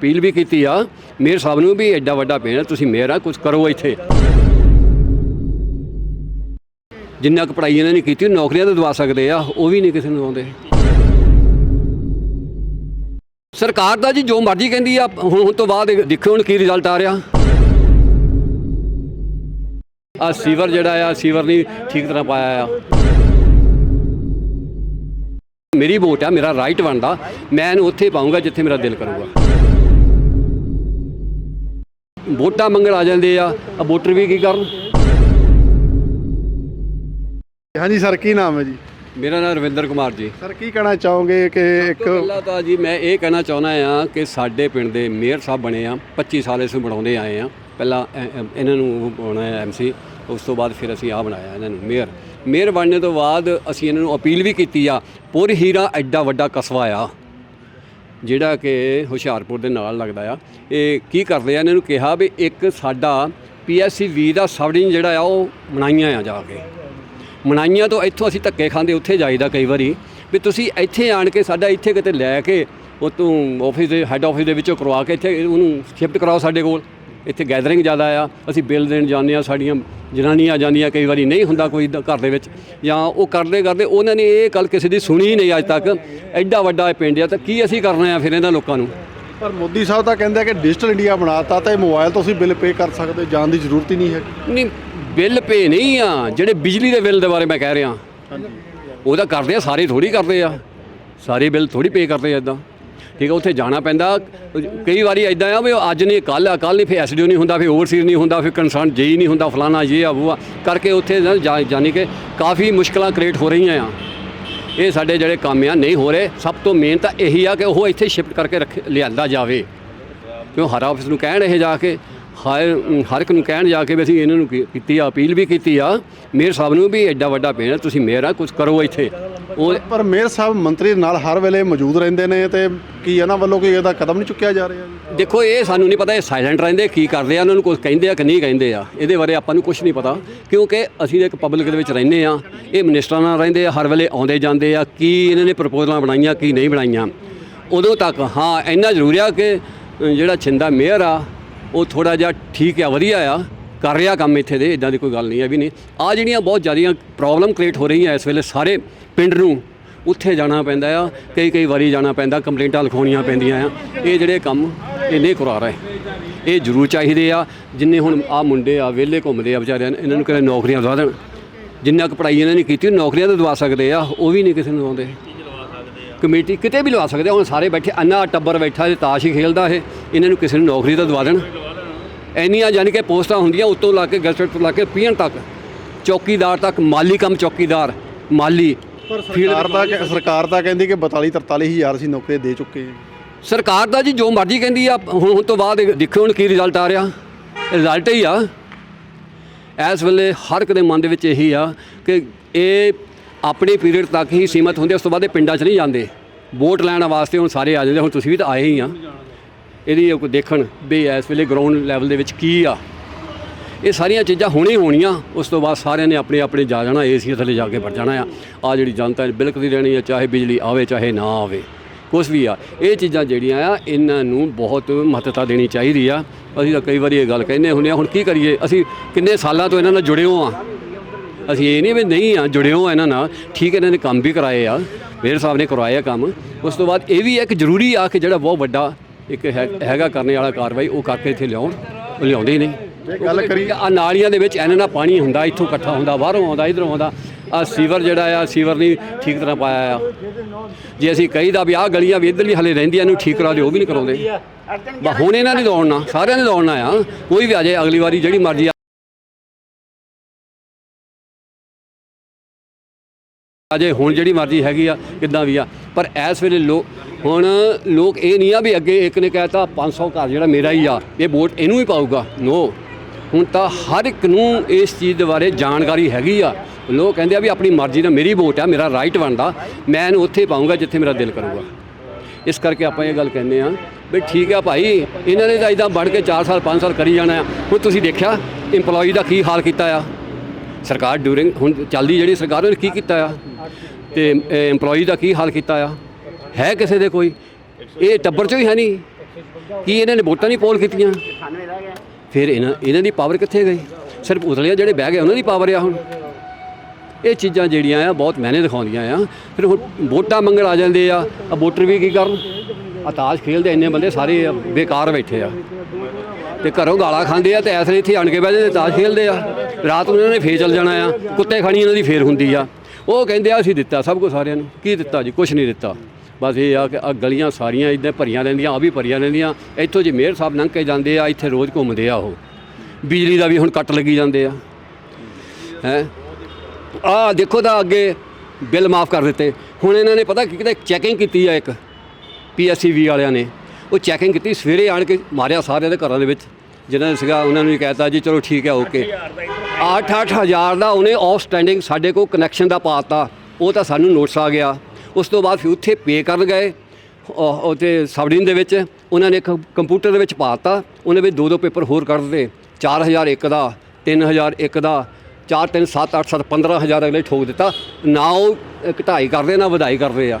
Appeal ਵੀ ਕੀਤੀ ਆ। Mayor ਸਾਹਿਬ ਨੂੰ ਵੀ ਐਡਾ ਵੱਡਾ ਪਿੰਡ ਤੁਸੀਂ ਮੇਅਰ ਆ ਕੁਝ ਕਰੋ ਇੱਥੇ। ਜਿੰਨਾ ਕੁ ਪੜਾਈ ਇਹਨਾਂ ਨੇ ਕੀਤੀ, ਨੌਕਰੀਆਂ ਤਾਂ ਦਵਾ ਸਕਦੇ ਆ, ਉਹ ਵੀ ਨਹੀਂ ਕਿਸੇ ਨੂੰ ਆਉਂਦੇ ਸਰਕਾਰ ਦਾ ਜੀ ਜੋ ਮਰਜ਼ੀ ਕਹਿੰਦੀ ਆ, ਹੁਣ ਹੁਣ ਤੋਂ ਬਾਅਦ ਦੇਖੋ ਹੁਣ ਕੀ ਰਿਜ਼ਲਟ ਆ ਰਿਹਾ। ਆ ਸੀਵਰ ਜਿਹੜਾ ਆ, ਸੀਵਰ ਨਹੀਂ ਠੀਕ ਤਰ੍ਹਾਂ ਪਾਇਆ ਆ। ਮੇਰੀ ਵੋਟ ਆ, ਮੇਰਾ ਰਾਈਟ ਬਣਦਾ। ਮੈਂ ਇਹਨੂੰ ਉੱਥੇ ਪਾਉਂਗਾ ਜਿੱਥੇ ਮੇਰਾ ਦਿਲ ਕਰੂਗਾ। ਵੋਟਾਂ ਮੰਗਣ ਆ ਜਾਂਦੇ ਆ ਆ ਵੋਟਰ ਵੀ ਕੀ ਕਰਨ? ਹਾਂਜੀ ਸਰ ਕੀ ਨਾਮ ਹੈ ਜੀ? ਮੇਰਾ ਨਾਮ ਰਵਿੰਦਰ ਕੁਮਾਰ ਜੀ। ਸਰ ਕੀ ਕਹਿਣਾ ਚਾਹੋਗੇ ਕਿ ਇੱਕ ਪਹਿਲਾਂ ਤਾਂ ਜੀ ਮੈਂ ਇਹ ਕਹਿਣਾ ਚਾਹੁੰਦਾ ਆ ਕਿ ਸਾਡੇ ਪਿੰਡ ਦੇ ਮੇਅਰ ਸਾਹਿਬ ਬਣੇ ਆ 25 ਸਾਲ ਇਸ ਨੂੰ ਬਣਾਉਂਦੇ ਆਏ ਆ। ਪਹਿਲਾਂ ਇਹਨਾਂ ਨੂੰ ਬਣਾਇਆ ਐਮਸੀ ਉਸ ਤੋਂ ਬਾਅਦ ਫਿਰ ਅਸੀਂ ਆ ਬਣਾਇਆ ਇਹਨਾਂ ਨੂੰ ਮੇਅਰ। ਮੇਅਰ ਬਣਨੇ ਤੋਂ ਬਾਅਦ ਅਸੀਂ ਇਹਨਾਂ ਨੂੰ ਅਪੀਲ ਵੀ ਕੀਤੀ ਆ ਪੁਰ ਹੀਰਾ ਐਡਾ ਵੱਡਾ ਕਸਬਾ ਆ। ਜਿਹੜਾ ਕਿ ਹੁਸ਼ਿਆਰਪੁਰ ਦੇ ਨਾਲ ਲੱਗਦਾ ਆ। ਇਹ ਕੀ ਕਰਦੇ ਆ, ਇਹਨਾਂ ਨੂੰ ਕਿਹਾ ਵੀ ਇੱਕ ਸਾਡਾ ਪੀਐਸਸੀ ਵੀ ਦਾ ਸਬਡਿੰਗ ਜਿਹੜਾ ਆ, ਉਹ ਮਨਾਈਆਂ ਆ ਜਾ ਕੇ। ਮਨਾਈਆਂ ਤੋਂ ਇੱਥੋਂ ਅਸੀਂ ਧੱਕੇ ਖਾਂਦੇ, ਉੱਥੇ ਜਾਈਦਾ ਕਈ ਵਾਰੀ। ਵੀ ਤੁਸੀਂ ਇੱਥੇ ਆਣ ਕੇ ਸਾਡਾ ਇੱਥੇ ਕਿਤੇ ਲੈ ਕੇ, ਉਹ ਤੋਂ ਆਫਿਸ ਦੇ ਹੈੱਡ ਆਫਿਸ ਦੇ ਵਿੱਚੋਂ ਕਰਵਾ ਕੇ ਇੱਥੇ ਉਹਨੂੰ ਸ਼ਿਫਟ ਕਰਾਓ ਸਾਡੇ ਕੋਲ। ਇੱਥੇ ਗੈਦਰਿੰਗ ਜ਼ਿਆਦਾ ਆ ਅਸੀਂ ਬਿੱਲ ਦੇਣ ਜਾਂਦੇ ਆ ਸਾਡੀਆਂ ਜਨਾਨੀਆਂ ਆ ਜਾਂਦੀਆਂ ਕਈ ਵਾਰੀ ਨਹੀਂ ਹੁੰਦਾ ਕੋਈ ਘਰ ਦੇ ਵਿੱਚ ਜਾਂ ਉਹ ਕਰਦੇ ਕਰਦੇ ਉਹਨਾਂ ਨੇ ਇਹ ਗੱਲ ਕਿਸੇ ਦੀ ਸੁਣੀ ਹੀ ਨਹੀਂ ਅੱਜ ਤੱਕ। ਐਡਾ ਵੱਡਾ ਇਹ ਪਿੰਡ ਆ ਤਾਂ ਕੀ ਅਸੀਂ ਕਰਨਾ ਆ ਫਿਰ ਇਹਨਾਂ ਲੋਕਾਂ ਨੂੰ? ਪਰ ਮੋਦੀ ਸਾਹਿਬ ਤਾਂ ਕਹਿੰਦੇ ਆ ਕਿ ਡਿਜੀਟਲ ਇੰਡੀਆ ਬਣਾਤਾ ਤਾਂ ਇਹ ਮੋਬਾਈਲ ਤੋਂ ਤੁਸੀਂ ਬਿੱਲ ਪੇ ਕਰ ਸਕਦੇ ਜਾਣ ਦੀ ਜ਼ਰੂਰਤ ਹੀ ਨਹੀਂ ਹੈ। ਨਹੀਂ ਬਿੱਲ ਪੇ ਨਹੀਂ ਆ ਜਿਹੜੇ ਬਿਜਲੀ ਦੇ ਬਿੱਲ ਦੇ ਬਾਰੇ ਮੈਂ ਕਹਿ ਰਿਹਾ। ਉਹਦਾ ਕਰਦੇ ਆ ਸਾਰੇ ਥੋੜੀ ਕਰਦੇ ਆ। ਸਾਰੇ ਬਿੱਲ ਥੋੜੀ ਪੇ ਕਰਦੇ ਆ ਇਦਾਂ ਠੀਕ ਆ ਉੱਥੇ ਜਾਣਾ ਪੈਂਦਾ। ਕਈ ਵਾਰੀ ਇਦਾਂ ਆ ਵੀ ਅੱਜ ਨਹੀਂ ਕੱਲ ਆ ਕੱਲ ਨਹੀਂ, ਫਿਰ ਐਸਡੀਓ ਨਹੀਂ ਹੁੰਦਾ, ਫਿਰ ਓਵਰਸੀਰ ਨਹੀਂ ਹੁੰਦਾ, ਫਿਰ ਕੰਸਰਨ ਜੇਈ ਨਹੀਂ ਹੁੰਦਾ, ਫਲਾਣਾ ਇਹ ਆ ਉਹ ਆ ਕਰਕੇ ਉੱਥੇ ਨਾ ਜਾ- ਜਾਣੀ ਕਿ ਕਾਫੀ ਮੁਸ਼ਕਲਾਂ ਕ੍ਰੀਏਟ ਹੋ ਰਹੀਆਂ ਆ। ਇਹ ਸਾਡੇ ਜਿਹੜੇ ਕੰਮ ਆ, ਨਹੀਂ ਹੋ ਰਹੇ। ਸਭ ਤੋਂ ਮੇਨ ਤਾਂ ਇਹੀ ਆ ਕਿ ਉਹ ਇੱਥੇ ਸ਼ਿਫਟ ਕਰਕੇ ਰੱਖ, ਲਿਆਂਦਾ ਜਾਵੇ। ਕਿਉਂ? ਹਰ ਆਫਿਸ ਨੂੰ ਕਹਿਣ ਇਹ ਜਾ ਕੇ ਹਰ ਹਰ ਇੱਕ ਨੂੰ ਕਹਿਣ ਜਾ ਕੇ ਵੀ ਅਸੀਂ ਇਹਨਾਂ ਨੂੰ ਕੀ- ਕੀਤੀ ਆ ਅਪੀਲ ਵੀ ਕੀਤੀ ਆ। ਮੇਅਰ ਸਾਹਿਬ ਨੂੰ ਵੀ ਐਡਾ ਵੱਡਾ ਪਿੰਡ ਆ, ਤੁਸੀਂ ਮੇਅਰ ਆ ਕੁਝ ਕਰੋ ਇੱਥੇ। ਉਹ ਪਰ ਮੇਅਰ ਸਾਹਿਬ ਮੰਤਰੀ ਨਾਲ ਹਰ ਵੇਲੇ ਮੌਜੂਦ ਰਹਿੰਦੇ ਨੇ ਤੇ ਕੀ ਇਹਨਾਂ ਵੱਲੋਂ ਕੋਈ ਇਹਦਾ ਕਦਮ ਨਹੀਂ ਚੁੱਕਿਆ ਜਾ ਰਿਹਾ ਜੀ? ਦੇਖੋ ਇਹ ਸਾਨੂੰ ਨਹੀਂ ਪਤਾ ਇਹ ਸਾਇਲੈਂਟ ਰਹਿੰਦੇ ਕੀ ਕਰਦੇ ਆ ਉਹਨਾਂ ਨੂੰ ਕੁਝ ਕਹਿੰਦੇ ਆ ਕਿ ਨਹੀਂ ਕਹਿੰਦੇ ਆ। ਇਹਦੇ ਬਾਰੇ ਆਪਾਂ ਨੂੰ ਕੁਝ ਨਹੀਂ ਪਤਾ ਕਿਉਂਕਿ ਅਸੀਂ ਇੱਕ ਪਬਲਿਕ ਦੇ ਵਿੱਚ ਰਹਿੰਦੇ ਆ। ਇਹ ਮਿਨਿਸਟਰਾਂ ਨਾਲ ਰਹਿੰਦੇ ਆ ਹਰ ਵੇਲੇ ਆਉਂਦੇ ਜਾਂਦੇ ਆ ਕੀ ਇਹਨਾਂ ਨੇ ਪ੍ਰਪੋਜ਼ਲਾਂ ਬਣਾਈਆਂ ਕੀ ਨਹੀਂ ਬਣਾਈਆਂ। ਉਦੋਂ ਤੱਕ ਹਾਂ ਇੰਨਾ ਜ਼ਰੂਰੀ ਆ ਕਿ ਅ, ਜਿਹੜਾ ਛਿੰਦਾ ਮੇਅਰ ਆ ਉਹ ਥੋੜਾ ਜਿਹਾ ਠੀਕ ਆ ਵਧੀਆ ਆ ਕਰ ਰਿਹਾ ਕੰਮ ਇੱਥੇ ਦੇ ਇਦਾਂ ਦੀ ਕੋਈ ਗੱਲ ਨਹੀਂ ਹੈ ਵੀ ਨਹੀਂ। ਆ ਜਿਹੜੀਆਂ ਬਹੁਤ ਜ਼ਿਆਦੀਆਂ ਪ੍ਰੋਬਲਮ ਕ੍ਰੀਏਟ ਹੋ ਰਹੀਆਂ ਇਸ ਵੇਲੇ ਸਾਰੇ ਪਿੰਡ ਨੂੰ ਉੱਥੇ ਜਾਣਾ ਪੈਂਦਾ ਆ ਕਈ ਕਈ ਵਾਰੀ ਜਾਣਾ ਪੈਂਦਾ ਕੰਪਲੇਂਟਾਂ ਲਿਖਾਉਣੀਆਂ ਪੈਂਦੀਆਂ ਆ। ਇਹ ਜਿਹੜੇ ਕੰਮ ਇਹ ਨਹੀਂ ਕਰਾ ਰਹੇ ਇਹ ਜ਼ਰੂਰ ਚਾਹੀਦੇ ਆ। ਜਿੰਨੇ ਹੁਣ ਆ ਮੁੰਡੇ ਆ ਵਿਹਲੇ ਘੁੰਮਦੇ ਆ ਵਿਚਾਰਿਆਂ ਇਹਨਾਂ ਨੂੰ ਕਿਹੜੇ ਨੌਕਰੀਆਂ ਦਵਾ ਦੇਣ। ਜਿੰਨਾ ਕੁ ਪੜਾਈ ਇਹਨਾਂ ਨੇ ਕੀਤੀ ਨੌਕਰੀਆਂ ਤਾਂ ਦਵਾ ਸਕਦੇ ਆ ਉਹ ਵੀ ਨਹੀਂ ਕਿਸੇ ਨੂੰ ਆਉਂਦੇ ਕਮੇਟੀ ਕਿਤੇ ਵੀ ਲਵਾ ਸਕਦੇ ਹੁਣ ਸਾਰੇ ਬੈਠੇ ਅੰਨਾ ਟੱਬਰ ਬੈਠਾ ਤੇ ਤਾਸ਼ ਹੀ ਖੇਲਦਾ ਇਹ। ਇਹਨਾਂ ਨੂੰ ਕਿਸੇ ਨੂੰ ਨੌਕਰੀ ਤਾਂ ਦਵਾ ਦੇਣ। ਇੰਨੀਆਂ ਯਾਨੀ ਕਿ ਪੋਸਟਾਂ ਹੁੰਦੀਆਂ ਉੱਤੋਂ ਲਾ ਕੇ ਗੈਸਟ ਤੋਂ ਲਾ ਕੇ ਪੀਣ ਤੱਕ। ਚੌਕੀਦਾਰ ਤੱਕ ਮਾਲੀ ਕੰਮ ਚੌਕੀਦਾਰ ਮਾਲੀ। ਸਰਕਾਰ ਕਹਿ- ਸਰਕਾਰ ਤਾਂ ਕਹਿੰਦੀ ਕਿ 42 43 ਹਜ਼ਾਰ ਅਸੀਂ ਨੌਕਰੀ ਦੇ ਚੁੱਕੇ ਹਾਂ। ਸਰਕਾਰ ਦਾ ਜੀ ਜੋ ਮਰਜ਼ੀ ਕਹਿੰਦੀ ਆ ਹੁਣ ਹੁਣ ਤੋਂ ਬਾਅਦ ਦੇਖੋ ਹੁਣ ਕੀ ਰਿਜ਼ਲਟ ਆ ਰਿਹਾ। ਰਿਜ਼ਲਟ ਹੀ ਆ। ਇਸ ਵੇਲੇ ਹਰ ਇੱਕ ਦੇ ਮਨ ਦੇ ਵਿੱਚ ਇਹੀ ਆ ਕਿ ਇਹ ਆਪਣੇ ਪੀਰੀਅਡ ਤੱਕ ਹੀ ਸੀਮਤ ਹੁੰਦੇ ਉਸ ਤੋਂ ਬਾਅਦ ਇਹ ਪਿੰਡਾਂ 'ਚ ਨਹੀਂ ਜਾਂਦੇ। ਵੋਟ ਲੈਣ ਵਾਸਤੇ ਹੁਣ ਸਾਰੇ ਆ ਜਾਂਦੇ ਹੁਣ ਤੁਸੀਂ ਵੀ ਤਾਂ ਆਏ ਹੀ ਆ। ਇਹਦੀ ਕੋਈ ਦੇਖਣ ਵੀ ਇਸ ਵੇਲੇ ਗਰਾਊਂਡ ਲੈਵਲ ਦੇ ਵਿੱਚ ਕੀ ਆ। ਇਹ ਸਾਰੀਆਂ ਚੀਜ਼ਾਂ ਹੋਣੀ ਹੋਣੀਆਂ, ਉਸ ਤੋਂ ਬਾਅਦ ਸਾਰਿਆਂ ਨੇ ਆਪਣੇ ਆਪਣੇ ਜਾ ਜਾਣਾ, ਏਸੀ ਥੱਲੇ ਜਾ ਕੇ ਵੜ ਜਾਣਾ ਆ। ਆ ਜਿਹੜੀ ਜਨਤਾ ਹੈ ਬਿਲਕੁਲ ਰਹਿਣੀ ਆ, ਚਾਹੇ ਬਿਜਲੀ ਆਵੇ, ਚਾਹੇ ਨਾ ਆਵੇ। ਕੁਛ ਵੀ ਆ। ਇਹ ਚੀਜ਼ਾਂ ਜਿਹੜੀਆਂ ਆ, ਇਹਨਾਂ ਨੂੰ ਬਹੁਤ ਮਹੱਤਤਾ ਦੇਣੀ ਚਾਹੀਦੀ ਆ। ਅਸੀਂ ਤਾਂ ਕਈ ਵਾਰੀ ਇਹ ਗੱਲ ਕਹਿੰਦੇ ਹੁੰਦੇ ਆ, ਹੁਣ ਕੀ ਕਰੀਏ? ਅਸੀਂ ਕਿੰਨੇ ਸਾਲਾਂ ਤੋਂ ਇਹਨਾਂ ਨਾਲ ਜੁੜੇ ਹੋ ਆ। ਅਸੀਂ ਇਹ ਨਹੀਂ ਵੀ ਨਹੀਂ ਆ, ਜੁੜੇ ਹੋ ਇਹਨਾਂ ਨਾਲ। ਠੀਕ ਇਹਨਾਂ ਨੇ ਕੰਮ ਵੀ ਕਰਾਏ ਆ। ਮੇਰ ਸਾਹਿਬ ਨੇ ਕਰਵਾਇਆ ਕੰਮ। ਉਸ ਤੋਂ ਬਾਅਦ ਇਹ ਵੀ ਇੱਕ ਜ਼ਰੂਰੀ ਆ ਕਿ ਜਿਹੜਾ ਬਹੁਤ ਵੱਡਾ ਇੱਕ ਹੈ- ਹੈਗਾ ਕਰਨੇ ਵਾਲਾ ਕਾਰਵਾਈ ਉਹ ਕਰਕੇ ਇੱਥੇ ਲਿਆਉਣ ਉਹ ਲਿਆਉਂਦੇ ਹੀ ਨਹੀਂ ਇਹ ਗੱਲ ਕਰੀ ਆ ਨਾਲੀਆਂ ਦੇ ਵਿੱਚ ਇਹਨਾਂ ਨਾਲ ਪਾਣੀ ਹੁੰਦਾ ਇੱਥੋਂ ਇਕੱਠਾ ਹੁੰਦਾ ਬਾਹਰੋਂ ਆਉਂਦਾ ਇਧਰੋਂ ਆਉਂਦਾ। ਆ ਸੀਵਰ ਜਿਹੜਾ ਆ ਸੀਵਰ ਨਹੀਂ ਠੀਕ ਤਰ੍ਹਾਂ ਪਾਇਆ ਆ। ਜੇ ਅਸੀਂ ਕਹੀਦਾ ਵੀ ਆਹ ਗਲੀਆਂ ਵੀ ਇੱਧਰਲੀ ਹਲੇ ਰਹਿੰਦੀਆਂ ਨੂੰ ਠੀਕ ਕਰਾ ਦਿਓ ਉਹ ਵੀ ਨਹੀਂ ਕਰਾਉਂਦੇ। ਬਾ ਹੁਣ ਇਹਨਾਂ ਨੇ ਦੌੜਨਾ ਸਾਰਿਆਂ ਨੇ ਦੌੜਨਾ ਆ। ਕੋਈ ਵੀ ਆ ਜਾਏ ਅਗਲੀ ਵਾਰੀ ਜਿਹੜੀ ਮਰਜ਼ੀ ਅਜੇ ਹੁਣ ਜਿਹੜੀ ਮਰਜ਼ੀ ਹੈਗੀ ਆ, ਕਿੱਦਾਂ ਵੀ ਆ। ਪਰ ਇਸ ਵੇਲੇ ਲੋਕ ਹੁਣ ਲੋਕ ਇਹ ਨਹੀਂ ਆ ਵੀ ਅੱਗੇ ਇੱਕ ਨੇ ਕਹਿਤਾ 500 ਘਰ ਜਿਹੜਾ ਮੇਰਾ ਹੀ ਆ, ਇਹ ਵੋਟ ਇਹਨੂੰ ਹੀ ਪਾਊਗਾ। ਨੋ ਹੁਣ ਤਾਂ ਹਰ ਇੱਕ ਨੂੰ ਇਸ ਚੀਜ਼ ਦੇ ਬਾਰੇ ਜਾਣਕਾਰੀ ਹੈਗੀ ਆ। ਲੋਕ ਕਹਿੰਦੇ ਆ ਵੀ ਆਪਣੀ ਮਰਜ਼ੀ ਨਾਲ ਮੇਰੀ ਵੋਟ ਆ, ਮੇਰਾ ਰਾਈਟ ਬਣਦਾ, ਮੈਂ ਇਹਨੂੰ ਉੱਥੇ ਪਾਊਂਗਾ ਜਿੱਥੇ ਮੇਰਾ ਦਿਲ ਕਰੂਗਾ। ਇਸ ਕਰਕੇ ਆਪਾਂ ਇਹ ਗੱਲ ਕਹਿੰਦੇ ਆ ਵੀ ਠੀਕ ਆ ਭਾਈ, ਇਹਨਾਂ ਨੇ ਤਾਂ ਇਦਾਂ ਬਣ ਕੇ 4 ਸਾਲ 5 ਸਾਲ ਕਰੀ ਜਾਣਾ। ਆ ਹੁਣ ਤੁਸੀਂ ਦੇਖਿਆ EMPLOYEE ਦਾ ਕੀ ਹਾਲ ਕੀਤਾ ਆ? ਸਰਕਾਰ ਡਿਊਰਿੰਗ ਹੁਣ ਚੱਲਦੀ ਜਿਹੜੀ ਸਰਕਾਰ, ਉਹਨੇ ਕੀ ਕੀਤਾ ਆ? ਤੇ EMPLOYEE ਦਾ ਕੀ ਹਾਲ ਕੀਤਾ ਆ? ਹੈ ਕਿਸੇ ਦੇ ਕੋਈ? ਇਹ ਟੱਬਰ ਚੋਂ ਹੀ ਹੈ ਨਹੀਂ। ਕੀ ਇਹਨਾਂ ਨੇ ਵੋਟਾਂ ਨਹੀਂ ਪੋਲ ਕੀਤੀਆਂ? ਫਿਰ ਇਹਨਾਂ ਇਹਨਾਂ ਦੀ ਪਾਵਰ ਕਿੱਥੇ ਗਈ? ਸਿਰਫ ਉਤਲੇ ਜਿਹੜੇ ਬਹਿ ਗਏ, ਉਹਨਾਂ ਦੀ ਪਾਵਰ ਆ ਹੁਣ। ਇਹ ਚੀਜ਼ਾਂ ਜਿਹੜੀਆਂ ਆ, ਬਹੁਤ ਮਹਿਨੇ ਦਿਖਾਉਂਦੀਆਂ ਆ। ਫਿਰ ਹੁਣ ਵੋਟਾਂ ਮੰਗਣ ਆ ਜਾਂਦੇ ਆ। ਆ ਵੋਟਰ ਵੀ ਕੀ ਕਰਨ? ਆ ਤਾਸ਼ ਖੇਲਦੇ ਇੰਨੇ ਬੰਦੇ ਸਾਰੇ ਬੇਕਾਰ ਬੈਠੇ ਆ। ਤੇ ਘਰੋਂ ਗਾਲਾਂ ਖਾਂਦੇ ਆ ਤੇ ਐਸਲੇ ਇੱਥੇ ਆਣ ਕੇ ਬਹਿ ਜਾਂਦੇ ਤਾਸ਼ ਖੇਲਦੇ ਆ। ਰਾਤ ਨੂੰ ਇਹਨਾਂ ਨੇ ਫੇਰ ਚੱਲ ਜਾਣਾ ਆ। ਕੁੱਤੇ ਖਾਣੀ ਇਹਨਾਂ ਦੀ ਫੇਰ ਹੁੰਦੀ ਆ। ਉਹ ਕਹਿੰਦੇ ਆ, ਅਸੀਂ ਦਿੱਤਾ ਸਭ ਕੁਝ ਸਾਰਿਆਂ ਨੂੰ। ਕੀ ਦਿੱਤਾ ਜੀ? ਕੁਝ ਨਹੀਂ ਦਿੱਤਾ। ਬਸ ਇਹ ਆ ਕਿ ਆ ਗਲੀਆਂ ਸਾਰੀਆਂ ਇਦਾਂ ਭਰੀਆਂ ਰਹਿੰਦੀਆਂ ਆ ਵੀ ਭਰੀਆਂ ਰਹਿੰਦੀਆਂ। ਇੱਥੋਂ ਜੇ ਮੇਅਰ ਸਾਹਿਬ ਲੰਘ ਕੇ ਜਾਂਦੇ ਆ, ਇੱਥੇ ਰੋਜ਼ ਘੁੰਮਦੇ ਆ ਉਹ। ਬਿਜਲੀ ਦਾ ਵੀ ਹੁਣ ਕੱਟ ਲੱਗੀ ਜਾਂਦੇ ਆ। ਹੈ? ਆ ਦੇਖੋ ਤਾਂ ਅੱਗੇ ਬਿੱਲ ਮਾਫ ਕਰ ਦਿੱਤੇ। ਹੁਣ ਇਹਨਾਂ ਨੇ ਪਤਾ ਕਿਤੇ? ਚੈਕਿੰਗ ਕੀਤੀ ਆ ਇੱਕ ਪੀਐਸਸੀਵੀ ਵਾਲਿਆਂ ਨੇ। ਉਹ ਚੈਕਿੰਗ ਕੀਤੀ, ਸਵੇਰੇ ਆਣ ਕੇ ਮਾਰਿਆ ਸਾਰਿਆਂ ਦੇ ਘਰਾਂ ਦੇ ਵਿੱਚ। ਜਿਹਨਾਂ ਨੇ ਸੀਗਾ, ਉਹਨਾਂ ਨੂੰ ਵੀ ਕਹਿਤਾ ਜੀ, ਚਲੋ ਠੀਕ ਹੈ ਓਕੇ 8-8 ਹਜ਼ਾਰ ਦਾ ਉਹਨੇ ਆਫ ਸਟੈਂਡਿੰਗ ਸਾਡੇ ਕੋਲ ਕਨੈਕਸ਼ਨ ਦਾ ਪਾਤਾ ਉਹ ਤਾਂ ਸਾਨੂੰ ਨੋਟਿਸ ਆ ਗਿਆ। ਉਸ ਤੋਂ ਬਾਅਦ ਫਿਰ ਉੱਥੇ ਪੇ ਕਰਨ ਗਏ, ਉਹ ਉਹ ਸਬਡਿਨ ਦੇ ਵਿੱਚ। ਉਹਨਾਂ ਨੇ ਇੱਕ ਕੰਪਿਊਟਰ ਦੇ ਵਿੱਚ ਪਾਤਾ ਉਹਨੇ ਵੀ ਦੋ ਦੋ ਪੇਪਰ ਹੋਰ ਕੱਢ ਦਿੱਤੇ। 4000 ਇੱਕ ਦਾ 3000 ਇੱਕ ਦਾ 4 3 7 8 7 15000 ਅਗਲੇ ਠੋਕ ਦਿੱਤਾ। ਨਾ ਉਹ ਘਟਾਈ ਕਰਦੇ, ਨਾ ਵਧਾਈ ਕਰਦੇ ਆ।